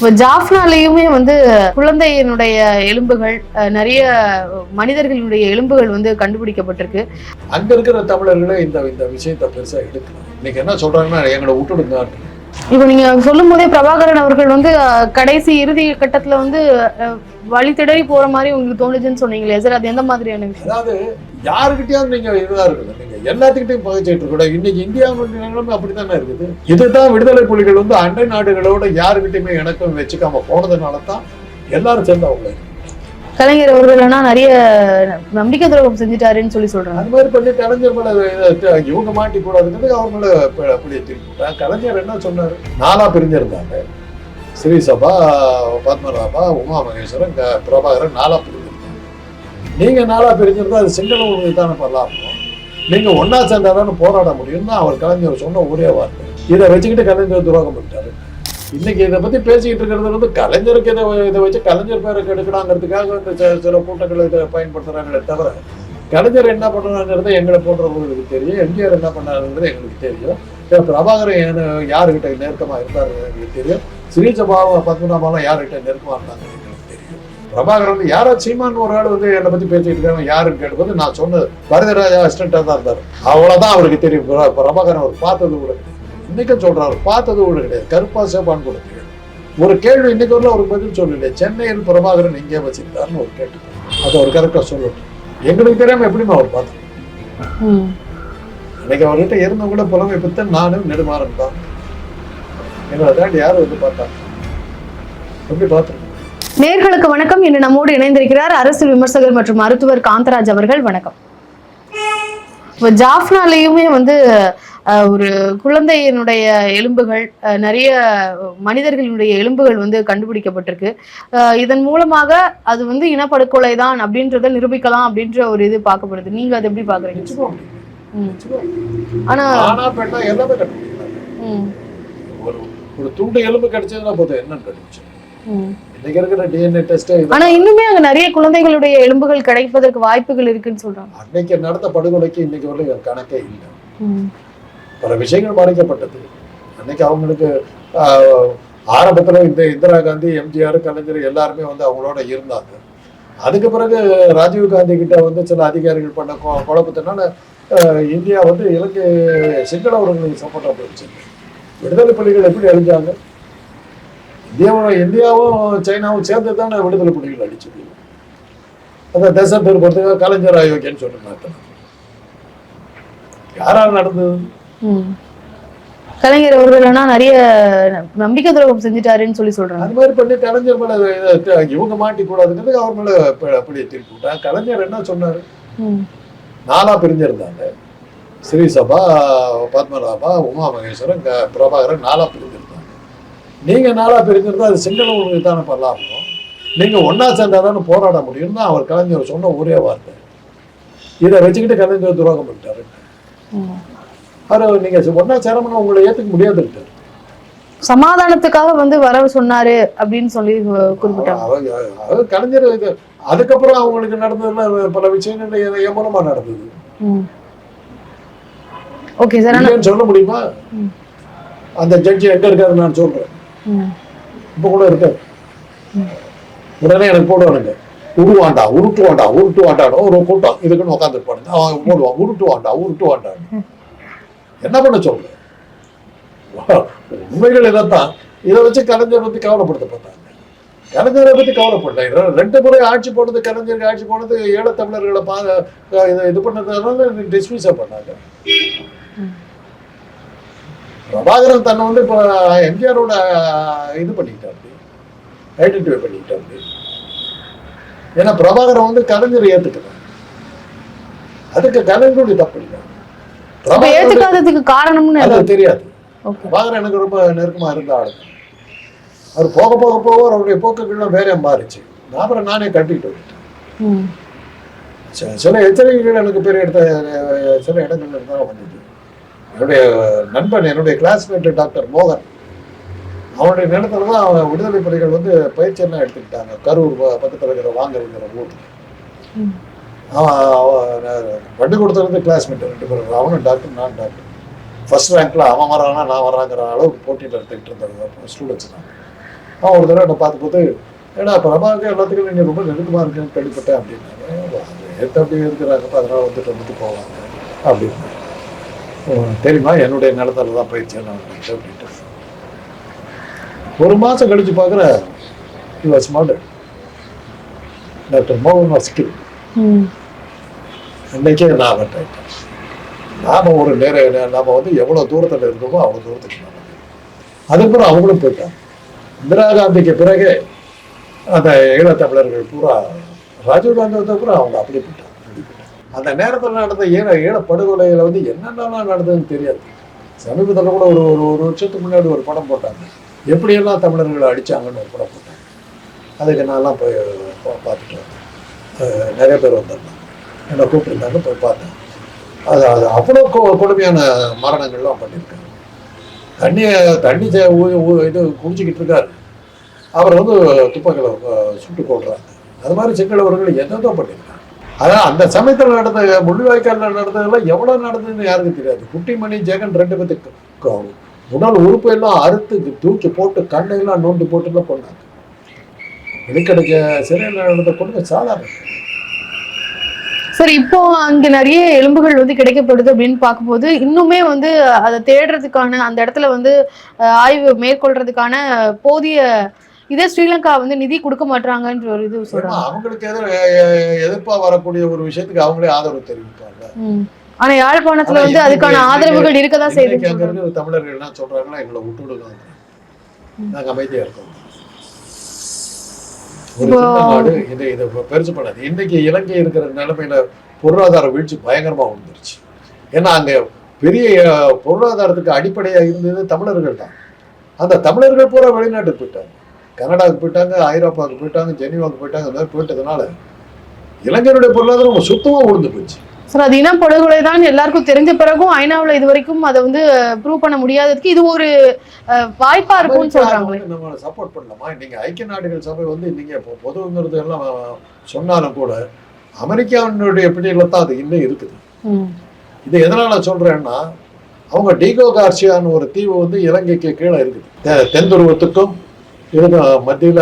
இப்போ ஜாஃப்னாலேயுமே வந்து குழந்தையினுடைய எலும்புகள் அஹ், நிறைய மனிதர்களுடைய எலும்புகள் வந்து கண்டுபிடிக்கப்பட்டிருக்கு. அங்க இருக்கிற தமிழர்களே இந்த இந்த விஷயத்தை பெருசா எடுக்கல. இன்னைக்கு என்ன சொல்றாங்கன்னா எங்களை விட்டுடுங்க இப்போ நீங்க சொல்லும் போதே பிரபாகரன் அவர்கள் வந்து கடைசி இறுதி கட்டத்துல வந்து வழி திடறி போற மாதிரி உங்களுக்கு தோணுச்சுன்னு சொன்னீங்களே சார் அது எந்த மாதிரியான விஷயம்? அதாவது யாருக்கிட்டயாவது நீங்க இதுதான் இருக்குது நீங்க எல்லாத்துக்கிட்டையும் பகிச்சிட்டு கூட இன்னைக்கு இந்தியாவுடைய நிலைமை அப்படித்தானே இருக்குது? இதுதான் விடுதலை புலிகள் வந்து அண்டை நாடுகளோட யாருக்கிட்டையுமே இணக்கம் வச்சுக்காம போனதுனால தான் எல்லாரும் சேர்ந்து அவங்க கலைஞர் அவர்கள்னா நிறைய நம்பிக்கை துரோகம் செஞ்சுட்டாருன்னு சொல்லி சொல்றாங்க. அந்த மாதிரி பண்ணி கலைஞர் மேல இவங்க மாட்டி கூடாதுங்கிறது அவங்கள மேல அப்படியே கலைஞர் என்ன சொன்னாரு? நாலா பிரிஞ்சிருந்தாங்க. ஸ்ரீசபா பத்மநாபா உமா மகேஸ்வரன் பிரபாகரன் நாளா பிரிஞ்சிருந்தாங்க. நீங்க நாளா பிரிஞ்சிருந்தா அது சிங்கள உணவு தானே பண்ணலாம் நீங்க ஒன்னா சேர்ந்தாதானே போராட முடியும்னு அவர் கலைஞர் சொன்ன ஒரே வார்த்தை. இதை வச்சுக்கிட்டு கலைஞர் துரோகம் பண்ணிட்டாரு. இன்னைக்கு இதை பத்தி பேசிக்கிட்டு இருக்கிறது வந்து கலைஞருக்கு இதை இதை வச்சு கலைஞர் பேருக்கு எடுக்கலாங்கிறதுக்காக இந்த சில- சில கூட்டங்களை இதை பயன்படுத்துறாங்களே தவிர கலைஞர் என்ன பண்ணுறாங்கிறது எங்களை போன்றவங்களுக்கு தெரியும் எம்ஜிஆர் என்ன பண்ணாருங்கிறது எங்களுக்கு தெரியும். பிரபாகரன் என்ன- யாருகிட்ட நெருக்கமா இருந்தாருங்கிறது எங்களுக்கு தெரியும். ஸ்ரீசபாவும் பத்மநாபாலாம் யாருக்கிட்ட நெருக்கமா இருந்தாங்க எங்களுக்கு தெரியும். பிரபாகரன் வந்து யாரோ சீமான் ஒரு ஆள் வந்து என்னை பத்தி பேசிட்டு இருக்காங்க யாருன்னு கேட்டும்போது நான் சொன்னது பரதராஜா அசிஸ்டண்டா தான் இருந்தார். அவ்வளவுதான் அவருக்கு தெரியும். பிரபாகரன் அவர் பார்த்தது கூட. இன்னைக்கும் சொல்றாரு பார்த்தது கூட கிடையாது. கருப்பா சேப்பான்னு கூட ஒரு கேள்வி இன்னைக்கு வரல ஒரு பதில் சொல்லல சென்னையில் பிரபாகரன் எங்கே வச்சிருந்தாருன்னு ஒரு கேட்டு அதை அவர் கரெக்டா சொல்லட்டும். எங்களுக்கு தெரியாம எப்படிமா அவர் பார்த்து. அன்னைக்கு அவர்கிட்ட இருந்த கூட புலமை பித்தன் நானும் நெடுமாறன் தான். எங்களை தாண்டி யாரும் வந்து பார்த்தாங்க எப்படி பார்த்துருக்கோம் நேர்களுக்கு வணக்கம். இன்று நம்மோடு இணைந்திருக்கிறார் அரசியல் விமர்சகர் மற்றும் மருத்துவர் காந்தராஜ் அவர்கள். வணக்கம். இப்போ ஜாஃப்னாலேயுமே வந்து ஒரு குழந்தையினுடைய எலும்புகள் நிறைய மனிதர்களுடைய எலும்புகள் வந்து கண்டுபிடிக்கப்பட்டிருக்கு. இதன் மூலமாக அது வந்து இனப்படுகொலை தான் அப்படின்றத நிரூபிக்கலாம் அப்படின்ற ஒரு இது பார்க்கப்படுது. நீங்க அதை எப்படி பாக்குறீங்க. ஆனா ஒரு துண்டு எலும்பு கிடைச்சதுன்னா போதும். ஆனா இன்னுமே அங்க நிறைய குழந்தைகளுடைய எலும்புகள் கிடைப்பதற்கு வாய்ப்புகள் இருக்குன்னு சொல்றாங்க. அன்னைக்கு நடந்த படுகொலைக்கு இன்னைக்கு கணக்கே இல்லை. பல விஷயங்கள் மறைக்கப்பட்டது அன்னைக்கு அவங்களுக்கு ஆரம்பத்தில் இந்த இந்திரா காந்தி எம்ஜிஆர் கலைஞர் எல்லாருமே வந்து அவங்களோட இருந்தாங்க. அதுக்கு பிறகு ராஜீவ் காந்தி கிட்ட வந்து சில அதிகாரிகள் பண்ண குழப்பத்தினால இந்தியா வந்து இலங்கை சிங்களவர்களுக்கு சப்போர்ட்டாக போயிடுச்சு. விடுதலை புலிகள் எப்படி அழிஞ்சாங்க? இந்தியாவும் இந்தியாவும் சைனாவும் சேர்ந்து தானே விடுதலை புலிகள் அடிச்சது அந்த தேசம் பேர் பொறுத்தவரை கலைஞர் ஆயோக்கியன்னு சொன்னாங்க யாரால் நடந்தது? கலைஞர் அவர்கள் ஆனா நிறைய நம்பிக்கை துரோகம் செஞ்சுட்டாருன்னு சொல்லி சொல்றாங்க. அது மாதிரி பண்ணி கலைஞர் மேல இவங்க மாட்டி கூடாதுங்கிறதுக்கு அவர் மேல அப்படியே திருப்பி விட்டாங்க. கலைஞர் என்ன சொன்னாரு? நாலா பிரிஞ்சிருந்தாங்க. ஸ்ரீசபா பத்மநாபா உமா மகேஸ்வரன் பிரபாகரன் நாலா பிரிஞ்சிருந்தாங்க. நீங்க நாலா பிரிஞ்சிருந்தா அது சிங்கள உங்களுக்கு தானே பண்ணலாம் நீங்க ஒன்னா சேர்ந்தாதானே போராட முடியும்னு அவர் கலைஞர் சொன்ன ஒரே வார்த்தை. இதை வச்சுக்கிட்டு கலைஞர் துரோகம் பண்ணிட்டாரு. அவர் நீங்க ஒன்னா சேரணும்னு உங்களை ஏத்துக்க முடியாதுட்டாரு சமாதானத்துக்காக வந்து வர சொன்னாரு அப்படின்னு சொல்லி குறிப்பிட்டாங்க. கலைஞர் அதுக்கப்புறம் அவங்களுக்கு நடந்ததுல பல விஷயங்கள் மூலமா நடந்தது. ஓகே சார் சொல்ல முடியுமா. அந்த ஜட்ஜி எங்க இருக்காரு நான் சொல்றேன். இப்ப கூட இருக்காரு. உடனே எனக்கு போடுவானுங்க. உருவாண்டா உருட்டுவாண்டா உருட்டுவாண்டான்னு ஒரு கூட்டம். இதுக்குன்னு உட்காந்துருப்பானுங்க அவன் போடுவான். உருட்டுவாண்டா உருட்டுவாண்டான்னு. என்ன பண்ண சொல்றேன் உண்மைகள் இதைத்தான் இதை வச்சு கலைஞரை பத்தி கவலைப்படுத்த பார்த்தாங்க கலைஞரை பத்தி கவலைப்படல. ரெண்டு முறை ஆட்சி போனது கலைஞருக்கு ஆட்சி போனது ஈழத்தமிழர்களை பா இது இது பண்ணதுனால டிஸ்மிஸை பண்ணாங்க. பிரபாகரன் தன்னை வந்து இப்போ எம்ஜிஆரோட இது பண்ணிக்கிட்டாரு. ஐடென்டிஃபை பண்ணிக்கிட்டாரு. ஏன்னா பிரபாகரன் வந்து கலைஞர் ஏற்றுக்கிறார் அதுக்கு கலைஞருடைய தப்பு இல்லை. அப்ப ஏத்துக்காததுக்கு காரணம்னு அது தெரியாது. பிரபாகரன் எனக்கு ரொம்ப நெருக்கமா இருந்த ஆளு. அவர் போக போக போக அவருடைய போக்குகள்லாம் வேற மாறிச்சு. அப்புறம் நானே கட்டிக்கிட்டு வந்துட்டேன். சில- எச்சரிக்கைகள் எனக்கு பேர் எடுத்த அஹ், சில இடங்கள்ல இருந்தால் வந்தது என்னுடைய நண்பன் என்னுடைய கிளாஸ்மேட் டாக்டர் மோகன் அவனுடைய நேரத்துல தான் அவன் விடுதலை புலிகள் வந்து பயிற்சியெல்லாம் எடுத்துக்கிட்டாங்க. கரூர் பக்கத்துல இருக்கிற வாங்கலுங்கிற ஊர் ம். அவன் அவன் கொடுத்தது கிளாஸ்மேட் ரெண்டு பேரும். அவனும் டாக்டர் நான் டாக்டர் ஃபர்ஸ்ட் ரேங்க்ல அவன் வரானா நான் வராங்கிற அளவுக்கு போட்டியில் எடுத்துக்கிட்டு இருந்தாங்க ஸ்டூடெண்ட்ஸ் தான். அவன் ஒரு தடவை என்னை பார்த்து போது ஏன்னா பிரபாவுக்கு எல்லாத்துக்கும் நீங்கள் ரொம்ப நெருக்கமாக இருக்குன்னு கேள்விப்பட்டேன் அப்படின்னாங்க ஏற்ற அப்படியே இருக்கிறாங்கப்பா அதனால் வந்துட்டு வந்துட்டு போவாங்க. அப்படின்னு தெரியுமா? என்னுடைய நிலத்தில் தான் பயிற்சி நான் அப்படின்ட்டு. ஒரு மாதம் கழிச்சு பார்க்குற வாஸ் மாடல் டாக்டர் மோகன் வாஸ் கில் அன்னைக்கே லாபம் அவர்கிட்ட நாம ஒரு நேர நாம வந்து எவ்வளவு தூரத்துல இருக்கோமோ அவ்வளவு தூரத்துக்கு நாம அதுக்கப்புறம் அவங்களும் போயிட்டாங்க. இந்திரா காந்திக்கு பிறகு அந்த ஈழத்தமிழர்கள் பூரா ராஜீவ் காந்தி வந்த அப்புறம் அவங்க அப்படி போயிட்டாங்க. அப்படி அந்த நேரத்தில் நடந்த ஈழ ஈழ வந்து என்னென்னலாம் நடந்ததுன்னு தெரியாது. சமீபத்தில் கூட ஒரு ஒரு ஒரு வருஷத்துக்கு முன்னாடி ஒரு படம் போட்டாங்க. எப்படியெல்லாம் தமிழர்களை அடிச்சாங்கன்னு ஒரு படம் போட்டாங்க. அதுக்கு நான்லாம் போய் பார்த்துட்டு வந்தேன். நிறைய பேர் வந்திருந்தாங்க. என்னை கூப்பிட்டுருந்தாங்க போய் பார்த்தேன். அது அது அவ்வளோ கொ- கொடுமையான மரணங்கள்லாம் பண்ணியிருக்காங்க. தண்ணியை தண்ணி சே- ஊ- இது குடிச்சிக்கிட்டு இருக்காரு. அவர் வந்து துப்பாக்கியில் சுட்டு கொள்றாங்க அது மாதிரி சிங்களவர்கள் எதோ பண்ணியிருக்காங்க. அதான் அந்த சமயத்தில் நடந்த முள்ளிவாய்க்காலில் நடந்ததெல்லாம் எவ்வளோ நடந்ததுன்னு யாருக்கும் தெரியாது. குட்டிமணி ஜெகன் ரெண்டு பேர்த்துக்கு உடல் உறுப்பையெல்லாம் எல்லாம் அறுத்து தூக்கி போட்டு கண்ணையெல்லாம் போட்டு போட்டுலாம் கொண்டாங்க. இடுக்கடைக்க சிறையில் நடந்த கொடுமை சாதாரண. சரி இப்போ அங்க நிறைய எலும்புகள் வந்து கிடைக்கப்படுது அப்படின்னு பார்க்கும்போது இன்னுமே வந்து அதை தேடுறதுக்கான அந்த இடத்துல வந்து ஆய்வு மேற்கொள்றதுக்கான போதிய இதே ஸ்ரீலங்கா வந்து நிதி கொடுக்க மாட்டாங்கன்ற ஒரு இது சொல்றாங்க. அவங்களுக்கு எதிர எதிர்ப்பா வரக்கூடிய ஒரு விஷயத்துக்கு அவங்களே ஆதரவு தெரிவிப்பாங்க. ஆனா யாழ்ப்பாணத்துல வந்து அதுக்கான ஆதரவுகள் இருக்கதான் செய்யுது தமிழர்கள் என்ன சொல்றாங்கன்னா எங்களை விட்டு விடுங்க நாங்க அமைதியா இருக்கோம். நாடு. இதை இதை பெருசு பண்ணாது இன்னைக்கு இலங்கை இருக்கிற நிலைமையில பொருளாதார வீழ்ச்சி பயங்கரமா விழுந்துருச்சு ஏன்னா அங்க பெரிய பொருளாதாரத்துக்கு அடிப்படையா இருந்தது தமிழர்கள் தான். அந்த தமிழர்கள் பூரா வெளிநாட்டுக்கு போயிட்டாங்க. கனடாவுக்கு போயிட்டாங்க ஐரோப்பாவுக்கு போயிட்டாங்க ஜெனீவாவுக்கு போயிட்டாங்க இந்த மாதிரி போயிட்டதுனால இலங்கையினுடைய பொருளாதாரம் சுத்தமா விழுந்து போச்சு. சார் அது இனம் படுகொலை தான் எல்லாருக்கும் தெரிஞ்ச பிறகும் ஐநாவுல இது வரைக்கும் அதை வந்து ப்ரூவ் பண்ண முடியாததுக்கு இது ஒரு வாய்ப்பா இருக்கும்னு சொல்றாங்களே. நம்ம சப்போர்ட் பண்ணலாமா? நீங்க ஐக்கிய நாடுகள் சபை வந்து நீங்க இப்போ பொதுங்கிறது எல்லாம் சொன்னாலும் கூட அமெரிக்காவினுடைய பிடியில தான் அது இன்னும் இருக்குது. இது எதனால சொல்றேன்னா அவங்க டீகோ கார்சியான்னு ஒரு தீவு வந்து இலங்கைக்கு கீழே இருக்குது. தெ- தென் துருவத்துக்கும் இதுக்கும் மத்தியில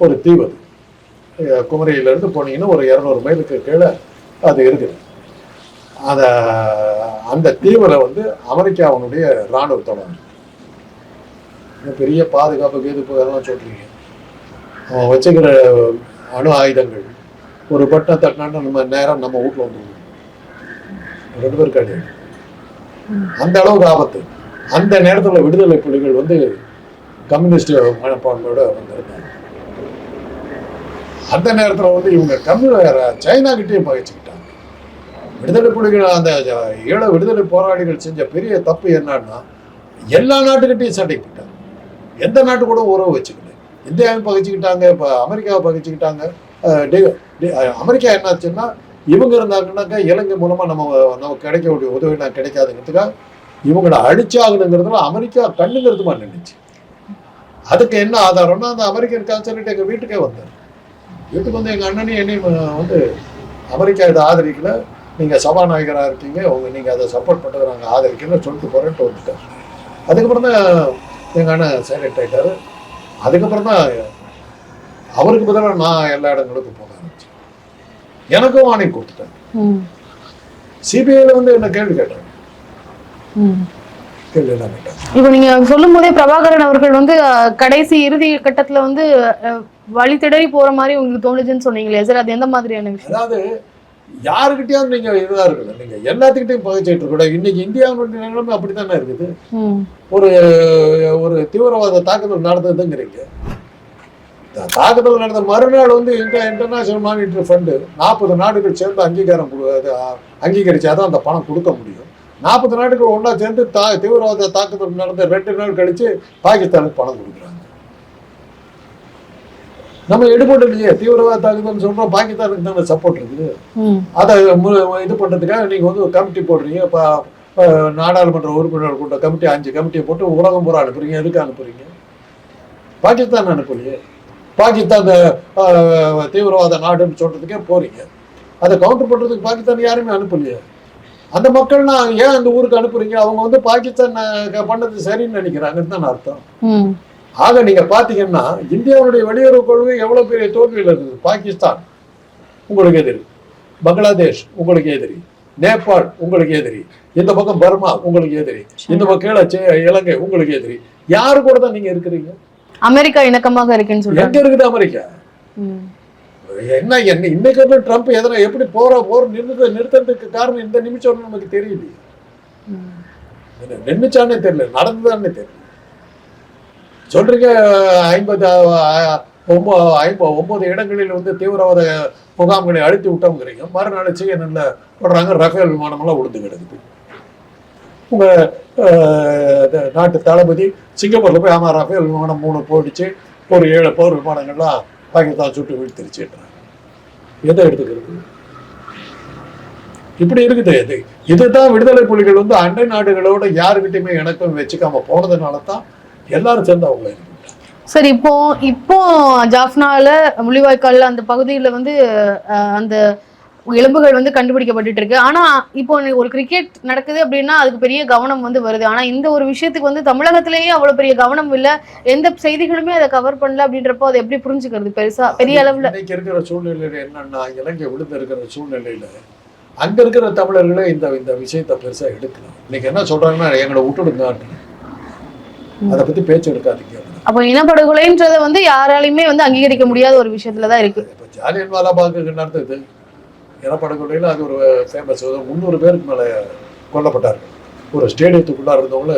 ஒரு தீவு அது. அஹ் குமரியில இருந்து போனீங்கன்னா ஒரு இரநூறு மைலுக்கு கீழே அது இருக்குது. அந்த அந்த தீவில் வந்து அமெரிக்கா அவனுடைய தளம் பெரிய பாதுகாப்பு கீதுப்பு அதெல்லாம் சொல்றீங்க. அவன் வச்சுக்கிற அணு ஆயுதங்கள். ஒரு பட்டம் தட்டினான்னு நம்ம நேரம் நம்ம வீட்டில் வந்துருவோம். ரெண்டு பேர் கிடையாது அந்த அளவுக்கு ஆபத்து. அந்த நேரத்தில் விடுதலை புலிகள் வந்து கம்யூனிஸ்ட் மனப்பான்மையோட வந்திருந்தாங்க. அந்த நேரத்தில் வந்து இவங்க கம்யூ சைனா கிட்டேயும் பகைச்சுக்கிட்டாங்க விடுதலை புலிகள் அந்த ஈழ விடுதலை போராளிகள் செஞ்ச பெரிய தப்பு என்னன்னா எல்லா நாட்டுக்கிட்டையும் சண்டை போட்டாங்க எந்த நாட்டு கூட உறவு வச்சுக்கல. இந்தியாவை பகிச்சுக்கிட்டாங்க இப்போ அமெரிக்காவை பகிச்சுக்கிட்டாங்க. அமெரிக்கா என்னாச்சுன்னா இவங்க இருந்தாங்கன்னாக்கா இலங்கை மூலமாக நம்ம நமக்கு கிடைக்கக்கூடிய நான் கிடைக்காதுங்கிறதுக்காக இவங்களை அடிச்சாகணுங்கிறதுல அமெரிக்கா கண்ணுங்கிறது மாதிரி நினைச்சு அதுக்கு என்ன ஆதாரம்னா அந்த அமெரிக்கன் கான்சல்ட் எங்கள் வீட்டுக்கே வந்தார். வீட்டுக்கு வந்து எங்கள் அண்ணனையும் என்னையும் வந்து அமெரிக்கா இதை ஆதரிக்கல. நீங்க சபாநாயகராக இருக்கீங்க உங்க நீங்க அதை சப்போர்ட் பண்றதை நாங்க ஆதரிக்கல சொல்லிட்டு போறேன்ட்டு வந்துட்டார். அதுக்கப்புறம் தான் எங்க அண்ணன் சைலண்ட் ஆயிட்டாரு. அதுக்கப்புறம் தான் அவருக்கு பதிலாக நான் எல்லா இடங்களுக்கும் போக ஆரம்பிச்சேன். எனக்கும் ஆணை கொடுத்துட்டேன் ம். சிபிஐல வந்து என்ன கேள்வி கேட்டாங்க? இப்போ நீங்க சொல்லும் போதே பிரபாகரன் அவர்கள் வந்து கடைசி இறுதி கட்டத்துல வந்து வழி போற மாதிரி உங்களுக்கு தோணுச்சுன்னு சொன்னீங்களே சார் அது எந்த மாதிரியான விஷயம்? அதாவது யாருக்கிட்டயாவது நீங்க இதா இருக்குல்ல நீங்க எல்லாத்துக்கிட்டையும் பகிச்சிட்டு இருக்க இன்னைக்கு இந்தியாவுடைய நிலைமை அப்படித்தானே இருக்குது? ம். ஒரு ஒரு தீவிரவாத தாக்குதல் நடந்ததுங்கிறீங்க. தாக்குதல் நடந்த மறுநாள் வந்து இந்த இன்டர்நேஷனல் மானிட்டரி ஃபண்டு நாற்பது நாடுகள் சேர்ந்து அங்கீகாரம் அங்கீகரிச்சாதான் அந்த பணம் கொடுக்க முடியும். நாற்பது நாடுகள் ஒன்றா சேர்ந்து தா தீவிரவாத தாக்குதல் நடந்த ரெண்டு நாள் கழிச்சு பாகிஸ்தானுக்கு பணம் கொடுக்குறாங்க. நம்ம எடுபட்டு இல்லையே தீவிரவாத தாக்குதல் சொல்றோம் பாகிஸ்தானுக்கு தானே சப்போர்ட் இருக்குது. அதை இது பண்ணுறதுக்காக நீங்கள் வந்து ஒரு கமிட்டி போடுறீங்க நாடாளுமன்ற உறுப்பினர் கூட்ட கமிட்டி அஞ்சு கமிட்டியை போட்டு உலகம் பூரா அனுப்புறீங்க எதுக்கு அனுப்புறீங்க? பாகிஸ்தான் அனுப்பலையே. பாகிஸ்தான் தீவிரவாத நாடுன்னு சொல்றதுக்கே போறீங்க. அதை கவுண்டர் பண்றதுக்கு பாகிஸ்தான் யாருமே அனுப்பலையே. அந்த மக்கள்லாம் ஏன் அந்த ஊருக்கு அனுப்புறீங்க? அவங்க வந்து பாகிஸ்தான் பண்ணது சரின்னு நினைக்கிறாங்கன்னு தான் அர்த்தம். ஆக நீங்க பாத்தீங்கன்னா இந்தியாவுடைய வெளியுறவு கொள்கை எவ்வளவு பெரிய தோல்வியில் இருக்குது பாகிஸ்தான் உங்களுக்கு எதிரி. பங்களாதேஷ் உங்களுக்கு எதிரி. நேபாள் உங்களுக்கு எதிரி. இந்த பக்கம் பர்மா உங்களுக்கு எதிரி. இந்த பக்கம் கீழே இலங்கை உங்களுக்கு எதிரி. யாரு கூட தான் நீங்க இருக்கிறீங்க? அமெரிக்கா இணக்கமாக இருக்குன்னு சொல்றாங்க. எங்க இருக்குது அமெரிக்கா. என்ன என்ன இன்னைக்கு வந்து ட்ரம்ப் எதனா எப்படி போற போர் நிறுத்த நிறுத்தறதுக்கு காரணம் இந்த நிமிஷம் நமக்கு தெரியலையே. ம். நின்னுச்சானே தெரியல நடந்துதானே தெரியல. சொல்றீங்க ஐம்பது ஒன்பது ஐம்பது ஒன்பது இடங்களில் வந்து தீவிரவாத முகாம்களை அழித்து விட்டோங்கிறீங்க மறுநாள் சிஎன்என்ல போடுறாங்க ரஃபேல் விமானமெல்லாம் உளுந்து கிடக்குது உங்க நாட்டு தளபதி சிங்கப்பூர்ல போய் ஆமா ரஃபேல் விமானம் மூணு போயிடுச்சு. ஒரு ஏழு போர் விமானங்கள்லாம் பாகிஸ்தான் சுட்டு வீழ்த்திருச்சுன்றாங்க. எதை எடுத்துக்கிறது? இப்படி இருக்குது. இது இதுதான் விடுதலை புலிகள் வந்து அண்டை நாடுகளோட யாருக்கிட்டையுமே இணக்கம் வச்சுக்காம போனதுனால தான் எல்லாரும் சேர்ந்து அவங்கள. சரி இப்போ இப்போ ஜாஃப்னால முள்ளிவாய்க்கால்ல அந்த பகுதியில வந்து அந்த எலும்புகள் வந்து கண்டுபிடிக்கப்பட்டுட்டு இருக்கு. ஆனா இப்போ ஒரு கிரிக்கெட் நடக்குது அப்படின்னா அதுக்கு பெரிய கவனம் வந்து வருது. ஆனா இந்த ஒரு விஷயத்துக்கு வந்து தமிழகத்திலேயே அவ்வளவு பெரிய கவனம் இல்ல. எந்த செய்திகளுமே அதை கவர் பண்ணல அப்படின்றப்போ அதை எப்படி புரிஞ்சுக்கிறது பெருசா? பெரிய அளவுல. இன்னைக்கு இருக்கிற சூழ்நிலையில என்னன்னா இலங்கை விழுந்து இருக்கிற சூழ்நிலையில அங்க இருக்கிற தமிழர்களே இந்த இந்த விஷயத்தை பெருசா எடுக்கலாம் இன்னைக்கு என்ன சொல்றாங்கன்னா எங்களை விட்டுடுங்க அதை பத்தி பேச்சு எடுக்காதீங்க. அப்போ இனப்படுகொலைன்றதை வந்து யாராலையுமே வந்து அங்கீகரிக்க முடியாத ஒரு விஷயத்துலதான் இருக்கு. இப்போ ஜாலியன் வாலாபாக்கு நடந்தது இனப்படுகொலையில் அது ஒரு ஃபேமஸ் முந்நூறு பேருக்கு மேலே கொல்லப்பட்டார்கள். ஒரு ஸ்டேடியத்துக்குள்ளே இருந்தவங்கள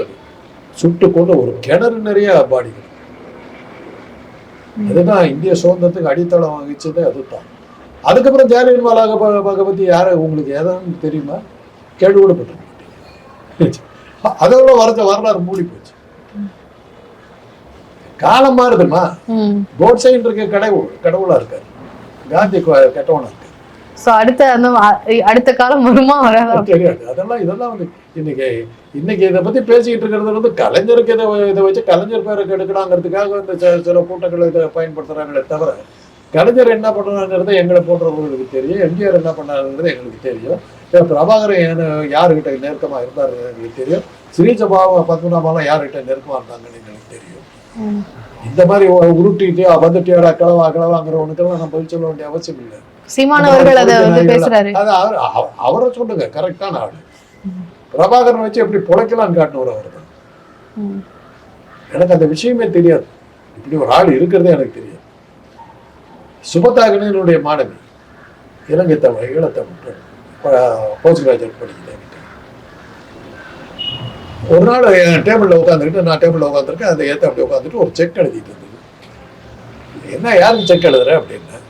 சுட்டு கொண்டு ஒரு கிணறு நிறைய பாடிகள். அதுதான் இந்திய சுதந்திரத்துக்கு அடித்தளம் வகிச்சது அதுதான். அதுக்கப்புறம் ஜாலியன் வாலாபாக பற்றி யாரை உங்களுக்கு ஏதாவது தெரியுமா? கேள்வி கூட பட்டிருக்க அதோட வரைஞ்ச வரலாறு மூடி போச்சு காலம் மாறுதுமா? ம். கோட்சைன் இருக்க கடவுள் கடவுளா இருக்காரு. காந்தி கெட்டவனா இருக்காரு. சோ அடுத்த அந்த அடுத்த காலம் வருமா வராதா? தெரியாது. அதெல்லாம் இதெல்லாம் வந்து இன்னைக்கு இன்னைக்கு இதை பத்தி பேசிக்கிட்டு இருக்கிறது வந்து கலைஞருக்கு இதை இதை வச்சு கலைஞர் பேரை கெடுக்கலாங்கிறதுக்காக இந்த சில சில கூட்டங்கள் இதை பயன்படுத்துறாங்களே தவிர கலைஞர் என்ன பண்ணுறாங்கிறது எங்களை போன்றவர்களுக்கு தெரியும். எம்ஜிஆர் என்ன பண்ணாருங்கிறது எங்களுக்கு தெரியும். பிரபாகரன் என்ன- யாருகிட்ட நெருக்கமா இருந்தாரு எங்களுக்கு தெரியும். ஸ்ரீஜபாவும் பத்மநாபாலாம் யார்கிட்ட நெருக்கமா இருந்தாங்கன்னு எங்களுக்கு தெரியும். இந்த மாதிரி உருட்டிட்டு வந்துட்டியாடா கிளவா கிளவாங்கிறவனுக்கெல்லாம் நான் பதில் சொல்ல வேண்டிய அவசியம் இல்லை. அவர் அவ- அவரை சொல்லுங்க கரெக்டான ஆளு. பிரபாகரன் வச்சு எப்படி புழைக்கலாம்னு காட்டினவர் அவர் தான். எனக்கு அந்த விஷயமே தெரியாது. இப்படி ஒரு ஆள் இருக்கிறதே எனக்கு தெரியாது. சுபதாகனனுடைய மாணவி இலங்கை தமிழ் ஈழத்தமிழ் போஸ்ட் கிராஜுவேட் படிக்கிறேன் ஒரு நாள் என் டேபிளில் உட்காந்துக்கிட்டு நான் டேபிளில் உட்காந்துருக்கேன் அதை ஏற்ற அப்படி உட்காந்துட்டு ஒரு செக் எழுதிட்டு இருந்தது. என்ன யாருக்கு செக் எழுதுற அப்படின்னு?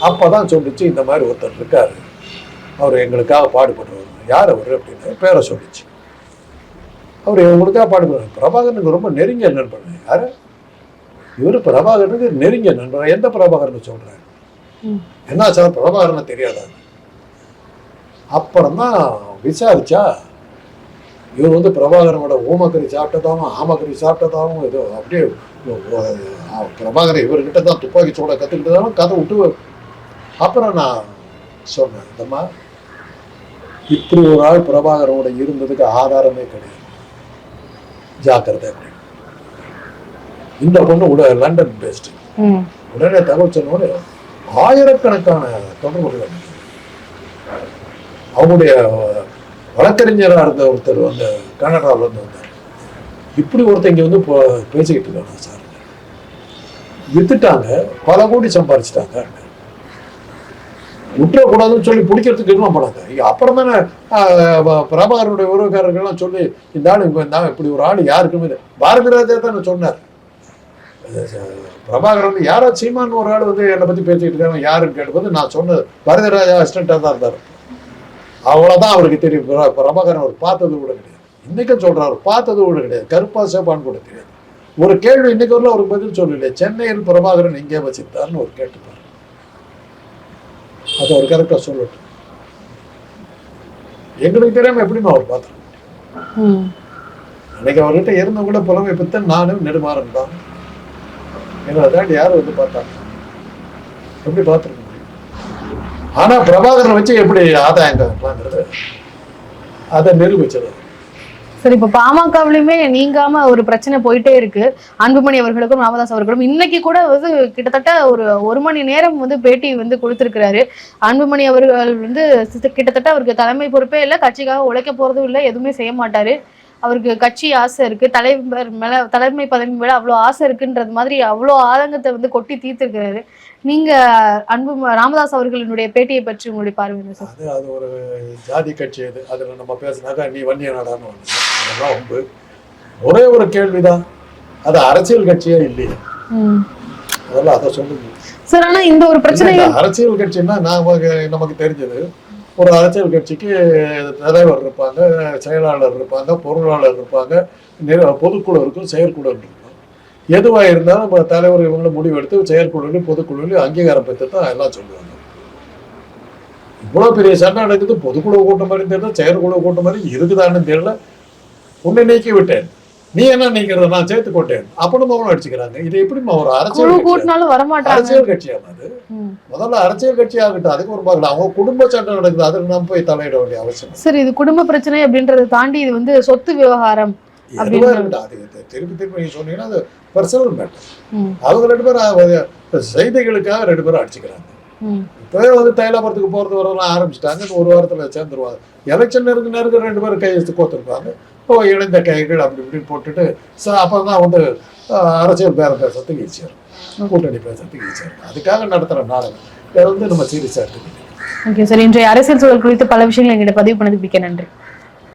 அப்பதான் சொல்லுச்சு இந்த மாதிரி ஒருத்தர் இருக்காரு. அவர் எங்களுக்காக பாடுபடுறவர். யார் அவர் அப்படின்னு பேரை சொல்லிச்சு. அவர் உங்களுக்காக பாடுபடுறாரு. பிரபாகரனுக்கு ரொம்ப நெருங்கிய நண்பன் யாரு? இவர் பிரபாகரனுக்கு நெருங்கிய நண்பன் எந்த பிரபாகரன் சொல்றாரு? ம். என்ன சார் பிரபாகரனை தெரியாதா? அப்புறம் தான் விசாரிச்சா இவர் வந்து பிரபாகரனோட ஓமக்கறி சாப்பிட்டதாகவும் ஆமக்கறி சாப்பிட்டதாகவும் ஏதோ அப்படியே பிரபாகரன் இவர்கிட்ட தான் துப்பாக்கி சூட கற்றுக்கிட்டதாலும் கதை விட்டு அப்புறம் நான் சொன்னேன் இந்தம்மா இப்படி ஒரு ஆள் பிரபாகரனோட இருந்ததுக்கு ஆதாரமே கிடையாது ஜாக்கிரதை அப்படின்னு இந்த பொண்ணு உட லண்டன் பேஸ்ட். உடனே தகவல் சொன்னோட ஆயிரக்கணக்கான தொடர்புகள். அவங்களுடைய வழக்கறிஞராக இருந்த ஒருத்தர் வந்து கனடாவில் வந்து வந்தார். இப்படி ஒருத்தங்க வந்து போ- பேசிக்கிட்டு இருக்காங்க சார். வித்துட்டாங்க பல கோடி சம்பாரிச்சிட்டாங்க. விட்டுறக்கூடாதுன்னு சொல்லி பிடிக்கிறதுக்கு என்ன பண்ணாங்க அப்புறம் தானே ஆஹ், பிரபாகரனுடைய உறவுக்காரர்கள்லாம் சொல்லி இந்த ஆள் இப்போ இந்த இப்படி ஒரு ஆள் யாருக்குமே இல்லை. பாரதி ராஜா தான் சொன்னார். அது பிரபாகரன் வந்து யாரோ சீமான் ஒரு ஆள் வந்து என்னை பற்றி பேசிக்கிட்டு இருக்காங்க யாருன்னு கேட்டபோது நான் சொன்னது பாரதி ராஜா அசிஸ்டண்ட்டாக தான் இருந்தார். அவ்வளோதான் அவருக்கு தெரியும். பிர- பிரபாகரன் அவர் பார்த்தது கூட கிடையாது. இன்னைக்கும் சொல்றாரு பார்த்தது கூட கிடையாது. கருப்பா சேப்பான்னு கூட தெரியாது. ஒரு கேள்வி இன்னைக்கு வரல அவருக்கு பதில் சொல்லலையே. சென்னையில் பிரபாகரன் எங்கே வச்சிருந்தாருன்னு ஒரு கேட்டுப்பாரு. அது அவர் கரெக்டாக சொல்லட்டும். எங்களுக்கு தெரியாம எப்படிமா அவர் பார்த்தாரு? ம். அன்னைக்கு அவர்கிட்ட இருந்த கூட புலமை பித்தன் நானும் நெடுமாறன் தான். எங்களை தாண்டி யாரும் வந்து பார்த்தாங்க? எப்படி பார்த்துருக்க ஆனால் பிரபாகரன் வச்சு எப்படி ஆதாயம் காட்டலாங்கிறது அதை நிரூபிச்சது. சரி இப்ப பாமகவிலுமே நீங்காம ஒரு பிரச்சனை போயிட்டே இருக்கு. அன்புமணி அவர்களுக்கும் ராமதாஸ் அவர்களுக்கும். இன்னைக்கு கூட வந்து கிட்டத்தட்ட ஒரு ஒரு மணி நேரம் வந்து பேட்டி வந்து கொடுத்திருக்கிறாரு. அன்புமணி அவர்கள் வந்து கிட்டத்தட்ட அவருக்கு தலைமை பொறுப்பே இல்லை. கட்சிக்காக உழைக்க போறதும் இல்லை எதுவுமே செய்ய மாட்டாரு. அவருக்கு கட்சி ஆசை இருக்கு. தலைவர் மேல தலைமை பதவி மேல அவ்வளோ ஆசை இருக்குன்றது மாதிரி அவ்வளோ ஆதங்கத்தை வந்து கொட்டி தீர்த்திருக்கிறாரு. நீங்க அன்பு ராமதாஸ் அவர்களினுடைய பேட்டியை பற்றி உங்களுடைய பார்வை சார்? அது அது ஒரு ஜாதி கட்சி அது. அதில் நம்ம பேசினாக்கா நீ வன்னிய நாடான்னு அதெல்லாம் வந்து ஒரே ஒரு கேள்விதான். அது அரசியல் கட்சியே இல்லையே. அதெல்லாம் அதை சொல்லுங்க. சார் ஆனா இந்த ஒரு பிரச்சனை அரசியல் கட்சின்னா நமக்கு நமக்கு தெரிஞ்சது. ஒரு அரசியல் கட்சிக்கு தலைவர் இருப்பாங்க செயலாளர் இருப்பாங்க பொருளாளர் இருப்பாங்க பொதுக்குழு இருக்கும் செயற்குழு இருக்கும் எதுவாக இருந்தாலும் நம்ம தலைவர் இவங்களும் முடிவெடுத்து செயற்குழுலையும் பொதுக்குழுலையும் அங்கீகாரம் பெற்று தான் எல்லாம் சொல்லுவாங்க. இவ்வளோ பெரிய சண்டை நடக்குது பொதுக்குழு கூட்டம் மாதிரி தெரியல செயற்குழு கூட்டம் மாதிரி இருக்குதான்னு தெரியல. உன்னை நீக்கி விட்டேன். நீ என்ன நீக்கிறத நான் சேர்த்து கொண்டேன். அப்படின்னு அவனும் அடிச்சுக்கிறாங்க. இது எப்படிமா ஒரு அரசியல் கூட்டினாலும் அரசியல் கட்சியாமா அது. முதல்ல அரசியல் கட்சி ஆகட்டும் அதுக்கு ஒரு பார்க்கலாம் அவங்க குடும்ப சண்டை நடக்குது அதில் நாம் போய் தலையிட வேண்டிய அவசியம். சரி இது குடும்ப பிரச்சனை அப்படின்றத தாண்டி இது வந்து சொத்து விவகாரம் அது திருப்பி திருப்பி நீங்க சொன்னீங்கன்னா அது பர்சனல் மேட்டர் அவங்க ரெண்டு பேரும் செய்திகளுக்காக ரெண்டு பேரும் அடிச்சுக்கிறாங்க. இப்போவே வந்து தைலாபுரத்துக்கு போகிறது வரலாம் ஆரம்பிச்சிட்டாங்க. ஒரு வாரத்தில் சேர்ந்துருவாங்க. எலெக்ஷன் நெருங்க நெருங்க ரெண்டு பேரும் கையெழுத்து கோத்துருப்பாங்க. ஓ இணைந்த கைகள் அப்படி இப்படின்னு போட்டுட்டு ச அப்போ தான் வந்து அரசியல் பேரம் பேசுறதுக்கு ஈஸியாக இருக்கும். கூட்டணி பேசுறதுக்கு ஈஸியாக இருக்கும். அதுக்காக நடத்துகிற நாடகம். இதை வந்து நம்ம சீரியஸாக எடுத்துக்கணும் ஓகே சார் இன்றைய அரசியல் சூழல் குறித்து பல விஷயங்கள் எங்கிட்ட பதிவு பண்ணதுக்கு மிக்க நன்றி.